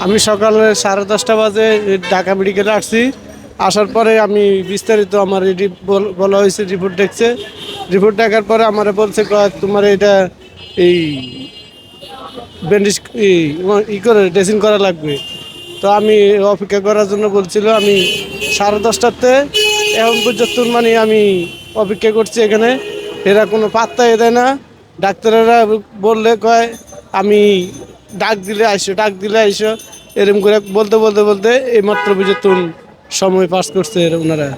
আমি সকালে সাড়ে দশটা বাজে ঢাকা মেডিকেলে আসছি। আসার পরে আমি বিস্তারিত আমার বল- হয়েছে রিপোর্ট দেখছে। রিপোর্ট দেখার পরে আমার বলছে "ক- তোমার এটা এই ব্যান্ডেজ ই করে, ড্রেসিং করা লাগবে। তো আমি অপেক্ষা করার জন্য বলছিল, আমি সাড়ে দশটাতে এখন পর্যন্ত মানে আমি অপেক্ষা করছি এখানে। এরা কোনো পাত্তাই দেয় না। ডাক্তারেরা বললে, কয়, আমি ডাক দিলে আইসো ডাক দিলে আইসো এরকম করে বলতে বলতে বলতে এই এইমাত্র পর্যন্ত সময় পাস করছে ওনারা।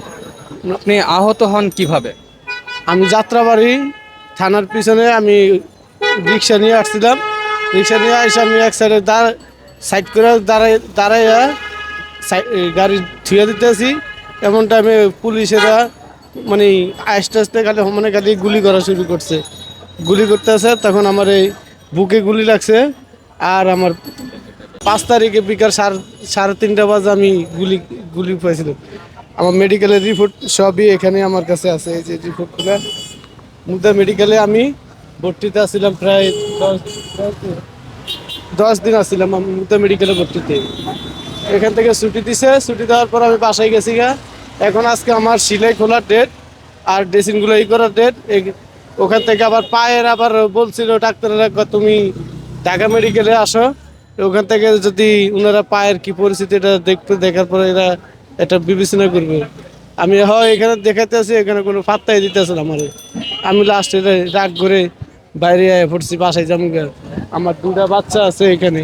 আপনি আহত হন কীভাবে? আমি যাত্রাবাড়ি থানার পিছনে আমি রিক্সা নিয়ে আসছিলাম। রিক্সা নিয়ে এসে আমি এক সাইডে দাঁড় সাইড করে দাঁড়াই দাঁড়াইয়া গাড়ি থুয়ে দিতেছি। এমন টাইমে পুলিশেরা মানে আস্তে আস্তে খালি মানে খালি গুলি করা শুরু করছে। গুলি করতেছে তখন আমার এই বুকে গুলি লাগছে। আর আমার পাঁচ তারিখে বিকাল সাড়ে সাড়ে তিনটা বাজে আমি গুলি গুলি পাইছিলাম। আমার মেডিকেলের রিপোর্ট সবই এখানে আমার কাছে আছে এই যে রিপোর্টগুলো মুদা মেডিকেলে আমি ভর্তিতে আসছিলাম প্রায় দশ দশ দিন। আসছিলাম আমি মুদা মেডিকেলে ভর্তিতে। এখান থেকে ছুটি দিছে ছুটি দেওয়ার পর আমি বাসায় গেছি গা। এখন আজকে আমার সিলাই খোলার ডেট আর ড্রেসিংগুলো ই করার ডেট ওখান থেকে আবার পায়ের আবার বলছিল ডাক্তাররা "ক, তুমি ঢাকা মেডিকেলে আসো ওখান থেকে যদি ওনারা পায়ের কি পরিস্থিতি এটা দেখতে দেখার পরে এরা এটা বিবেচনা করবে। আমি হয় এখানে দেখাতে আছি এখানে কোনো ফাত্তাই দিতেছে না আমার। আমি লাস্টে রাগ করে বাইরে আয় পড়ছি বাসায় যাব গা। আমার দুটা বাচ্চা আছে এখানে।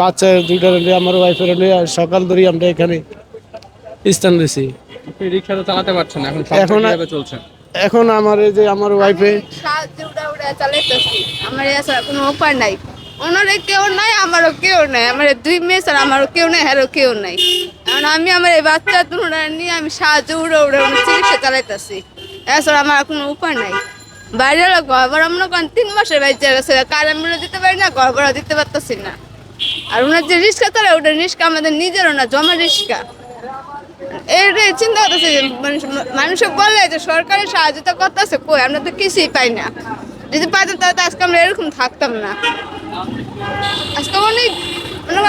বাচ্চা দুইটা নিয়ে আমার ওয়াইফের নিয়ে সকাল ধরে আমরা এখানে স্থান দিয়েছি রিক্সা তো চালাতে পারছেন না এখন এখন চলছে। এখন আমার এই যে আমার ওয়াইফে সাহায্য উড়া উড়া চালাইতেছি আমার কোনো উপায় নাই। ওনারে কেউ নাই, আমারও কেউ নাই। আমার দুই মেয়ে ছাড়া আমারও কেউ নাই, হ্যারও কেউ নাই। কারণ আমি আমার এই বাচ্চা তুলনা নিয়ে আমি সাহায্য উড়ে উড়ে চিকিৎসা চালাইতেছি। এছাড়া আমার আর কোনো উপায় নাই। বাইরে ঘর ভাড়া মনে করেন তিন মাসের বাচ্চা গেছে কারেন্ট বিলও দিতে পারি না, ঘর দিতে পারতেছি না। আর ওনার যে রিক্সা চালায় ওটা রিক্সা আমাদের নিজেরও না, জমা রিক্সা এইটাই চিন্তা করতেছে মানুষ- বলে যে সরকারের সাহায্যতা করতেছে, কই? আমরা তো কিছুই পাই না। যদি পাইতাম তাহলে তো আজকে আমরা এরকম থাকতাম না। আজকে অনেক মনে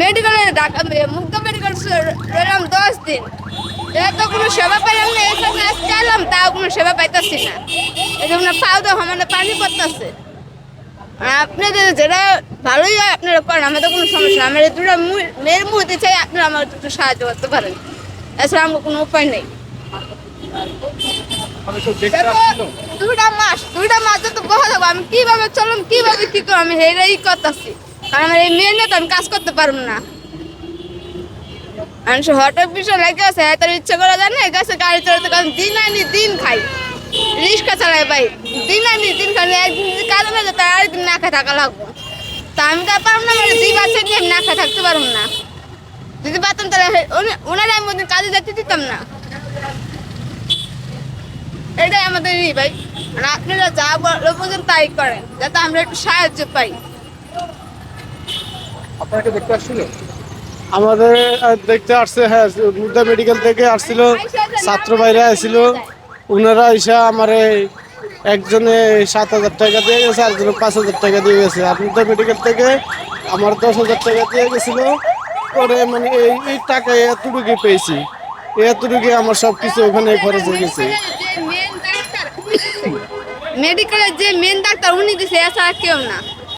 মেডিকেলে ঢাকা মুগ্ধ মেডিকেল রইলাম দশ দিন। এরা তো কোনো সেবা পাইলাম না এখানে আজকে এলাম তাও কোনো সেবা পাইতেছি না। এই জন্য পাও তো আমাদের পানি পড়তেছে। আপনাদের যেটা ভালোই হয়, আপনারা করেন, আমাদের কোনো সমস্যা। আমার এই দুটো মেয়ের মুহূর্তে চাই, আপনারা আমার একটু সাহায্য করতে পারেন। এছাড়া আমার কোনো উপায় নেই। দুইটা মাস দুইটা মাস তো বহা যাব আমি কীভাবে চলুন কীভাবে কি করব আমি হেরাই করতেছি কারণ আমার এই মেয়ে নিয়ে তো আমি কাজ করতে পারব না। মানুষ হঠাৎ বিষয় লাগে আছে তার ইচ্ছা করা যায় গাছে গাড়ি কারণ দিন আনি দিন খাই। রিক্সা চালাই ভাই দিন আনি দিন খাই একদিন যদি কাজ না যায় তার আরেকদিন না থাকা লাগবো। তা আমি তো পারব না আমার দুই বাচ্চা নিয়ে আমি না থাকতে পারব না। যদি পারতাম তাহলে ওনারা আমি কাজে যেতে দিতাম না। এটাই আমাদের ই ভাই। আপনারা যা বলো বোঝেন তাই করেন যাতে আমরা একটু সাহায্য পাই। আপনাকে দেখতে আসছিল? আমাদের দেখতে আসছে হ্যাঁ মুদ্রা মেডিকেল থেকে আসছিল ছাত্র বাইরে আসছিল। ওনারা এসে আমার একজনে সাত হাজার টাকা দিয়ে গেছে আরেকজনে পাঁচ হাজার টাকা দিয়ে গেছে। আর মুদ্রা মেডিকেল থেকে আমার দশ হাজার টাকা দিয়ে গেছিল। পরে মানে এই এই টাকা এতটুকু পেয়েছি। এতটুকু আমার সব কিছু ওখানে খরচ হয়ে গেছে। মেডিকেলের যে মেন ডাক্তার উনি দিছে এছাড়া কেউ না।